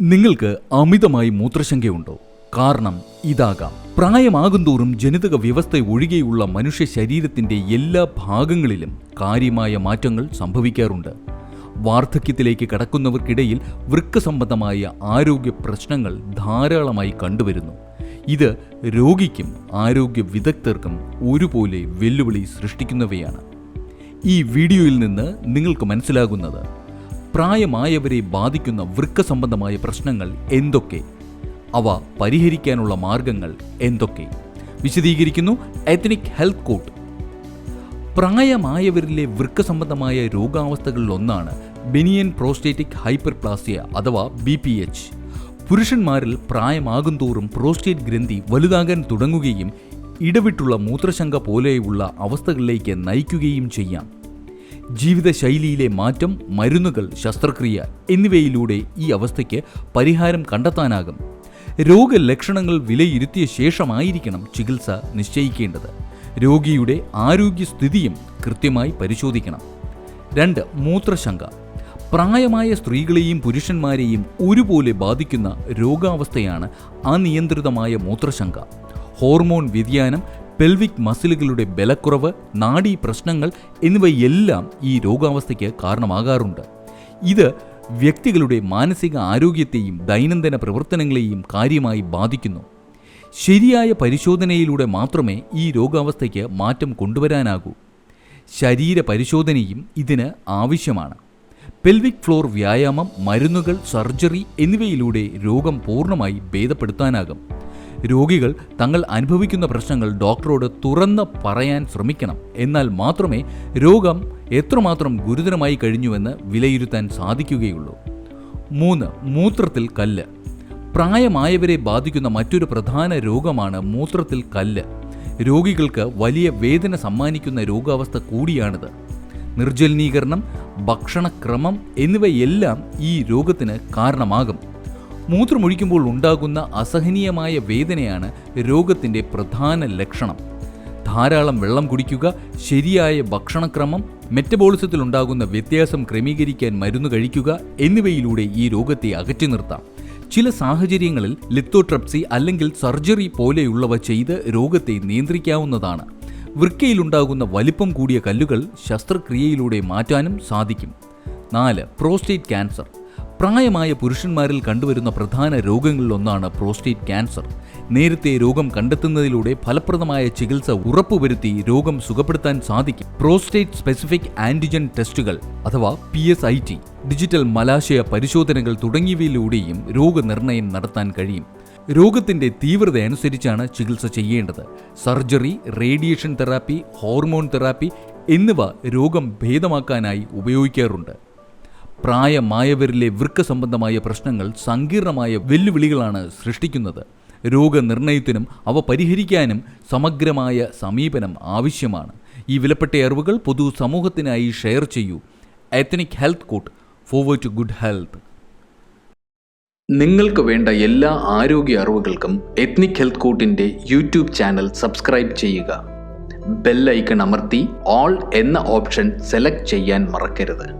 നിങ്ങൾക്ക് അമിതമായി മൂത്രശങ്കയുണ്ടോ? കാരണം ഇതാകാം. പ്രായമാകുന്തോറും ജനിതക വ്യവസ്ഥ ഒഴികെയുള്ള മനുഷ്യ ശരീരത്തിന്റെ എല്ലാ ഭാഗങ്ങളിലും കാര്യമായ മാറ്റങ്ങൾ സംഭവിക്കാറുണ്ട്. വാർദ്ധക്യത്തിലേക്ക് കടക്കുന്നവർക്കിടയിൽ വൃക്ക സംബന്ധമായ ആരോഗ്യ പ്രശ്നങ്ങൾ ധാരാളമായി കണ്ടുവരുന്നു. ഇത് രോഗിക്കും ആരോഗ്യ വിദഗ്ധർക്കും ഒരുപോലെ വെല്ലുവിളി സൃഷ്ടിക്കുന്നവയാണ്. ഈ വീഡിയോയിൽ നിന്ന് നിങ്ങൾക്ക് മനസ്സിലാകുന്നത് പ്രായമായവരെ ബാധിക്കുന്ന വൃക്ക സംബന്ധമായ പ്രശ്നങ്ങൾ എന്തൊക്കെ? അവ പരിഹരിക്കാനുള്ള മാർഗങ്ങൾ എന്തൊക്കെ? വിശദീകരിക്കുന്നു എത്നിക് ഹെൽത്ത് കോട്ട് പ്രായമായവരിലെ വൃക്ക സംബന്ധമായ രോഗാവസ്ഥകളിൽ ഒന്നാണ് ബെനിയൻ പ്രോസ്റ്റേറ്റിക് ഹൈപ്പർ പ്ലാസിയ അഥവാ ബി പി എച്ച് പുരുഷന്മാരിൽ പ്രായമാകും തോറും പ്രോസ്റ്റേറ്റ് ഗ്രന്ഥി വലുതാകാൻ തുടങ്ങുകയും ഇടവിട്ടുള്ള മൂത്രശങ്ക പോലെയുള്ള അവസ്ഥകളിലേക്ക് നയിക്കുകയും ചെയ്യാം. ജീവിതശൈലിയിലെ മാറ്റം മരുന്നുകൾ ശസ്ത്രക്രിയ എന്നിവയിലൂടെ ഈ അവസ്ഥയ്ക്ക് പരിഹാരം കണ്ടെത്താനാകും. രോഗലക്ഷണങ്ങൾ വിലയിരുത്തിയ ശേഷമായിരിക്കണം ചികിത്സ നിശ്ചയിക്കേണ്ടത്. രോഗിയുടെ ആരോഗ്യസ്ഥിതിയും കൃത്യമായി പരിശോധിക്കണം. രണ്ട് മൂത്രശങ്ക. പ്രായമായ സ്ത്രീകളെയും പുരുഷന്മാരെയും ഒരുപോലെ ബാധിക്കുന്ന രോഗാവസ്ഥയാണ് അനിയന്ത്രിതമായ മൂത്രശങ്ക. ഹോർമോൺ വ്യതിയാനം പെൽവിക് മസിലുകളുടെ ബലക്കുറവ് നാഡീ പ്രശ്നങ്ങൾ എന്നിവയെല്ലാം ഈ രോഗാവസ്ഥയ്ക്ക് കാരണമാകാറുണ്ട്. ഇത് വ്യക്തികളുടെ മാനസിക ആരോഗ്യത്തെയും ദൈനംദിന പ്രവർത്തനങ്ങളെയും കാര്യമായി ബാധിക്കുന്നു. ശരിയായ പരിശോധനയിലൂടെ മാത്രമേ ഈ രോഗാവസ്ഥയ്ക്ക് മാറ്റം കൊണ്ടുവരാനാകൂ. ശരീര പരിശോധനയും ഇതിന് ആവശ്യമാണ്. പെൽവിക് ഫ്ലോർ വ്യായാമം മരുന്നുകൾ സർജറി എന്നിവയിലൂടെ രോഗം പൂർണമായി ഭേദപ്പെടുത്താനാകും. രോഗികൾ തങ്ങൾ അനുഭവിക്കുന്ന പ്രശ്നങ്ങൾ ഡോക്ടറോട് തുറന്ന് പറയാൻ ശ്രമിക്കണം. എന്നാൽ മാത്രമേ രോഗം എത്രമാത്രം ഗുരുതരമായി കഴിഞ്ഞുവെന്ന് വിലയിരുത്താൻ സാധിക്കുകയുള്ളൂ. മൂന്ന് മൂത്രത്തിൽ കല്ല്. പ്രായമായവരെ ബാധിക്കുന്ന മറ്റൊരു പ്രധാന രോഗമാണ് മൂത്രത്തിൽ കല്ല്. രോഗികൾക്ക് വലിയ വേദന സമ്മാനിക്കുന്ന രോഗാവസ്ഥ കൂടിയാണിത്. നിർജലീകരണം ഭക്ഷണക്രമം എന്നിവയെല്ലാം ഈ രോഗത്തിന് കാരണമാകും. മൂത്രമൊഴിക്കുമ്പോൾ ഉണ്ടാകുന്ന അസഹനീയമായ വേദനയാണ് രോഗത്തിന്റെ പ്രധാന ലക്ഷണം. ധാരാളം വെള്ളം കുടിക്കുക ശരിയായ ഭക്ഷണക്രമം മെറ്റബോളിസത്തിൽ ഉണ്ടാകുന്ന വ്യത്യാസം ക്രമീകരിക്കാൻ മരുന്ന് കഴിക്കുക എന്നിവയിലൂടെ ഈ രോഗത്തെ അകറ്റി നിർത്താം. ചില സാഹചര്യങ്ങളിൽ ലിത്തോട്രപ്സി അല്ലെങ്കിൽ സർജറി പോലെയുള്ളവ ചെയ്ത് രോഗത്തെ നിയന്ത്രിക്കാവുന്നതാണ്. വൃക്കയിലുണ്ടാകുന്ന വലിപ്പം കൂടിയ കല്ലുകൾ ശസ്ത്രക്രിയയിലൂടെ മാറ്റാനും സാധിക്കും. നാല് പ്രോസ്റ്റേറ്റ് ക്യാൻസർ. പ്രായമായ പുരുഷന്മാരിൽ കണ്ടുവരുന്ന പ്രധാന രോഗങ്ങളിലൊന്നാണ് പ്രോസ്റ്റേറ്റ് ക്യാൻസർ. നേരത്തെ രോഗം കണ്ടെത്തുന്നതിലൂടെ ഫലപ്രദമായ ചികിത്സ ഉറപ്പുവരുത്തി രോഗം സുഖപ്പെടുത്താൻ സാധിക്കും. പ്രോസ്റ്റേറ്റ് സ്പെസിഫിക് ആന്റിജൻ ടെസ്റ്റുകൾ അഥവാ P S I T digital മലാശയ പരിശോധനകൾ തുടങ്ങിയവയിലൂടെയും രോഗനിർണയം നടത്താൻ കഴിയും. രോഗത്തിന്റെ തീവ്രത അനുസരിച്ചാണ് ചികിത്സ ചെയ്യേണ്ടത്. Surgery radiation therapy hormone therapy എന്നിവ രോഗം ഭേദമാക്കാനായി ഉപയോഗിക്കാറുണ്ട്. പ്രായമായവരിലെ വൃക്ക സംബന്ധമായ പ്രശ്നങ്ങൾ സങ്കീർണമായ വെല്ലുവിളികളാണ് സൃഷ്ടിക്കുന്നത്. രോഗനിർണയത്തിനും അവ പരിഹരിക്കാനും സമഗ്രമായ സമീപനം ആവശ്യമാണ്. ഈ വിലപ്പെട്ട അറിവുകൾ പൊതു സമൂഹത്തിനായി ഷെയർ ചെയ്യൂ. Ethnic health court forward to good health നിങ്ങൾക്ക് വേണ്ട എല്ലാ ആരോഗ്യ അറിവുകൾക്കും എത്നിക് ഹെൽത്ത് കോട്ടിന്റെ യൂട്യൂബ് ചാനൽ സബ്സ്ക്രൈബ് ചെയ്യുക. ബെൽ ഐക്കൺ അമർത്തി ഓൾ എന്ന ഓപ്ഷൻ സെലക്ട് ചെയ്യാൻ മറക്കരുത്.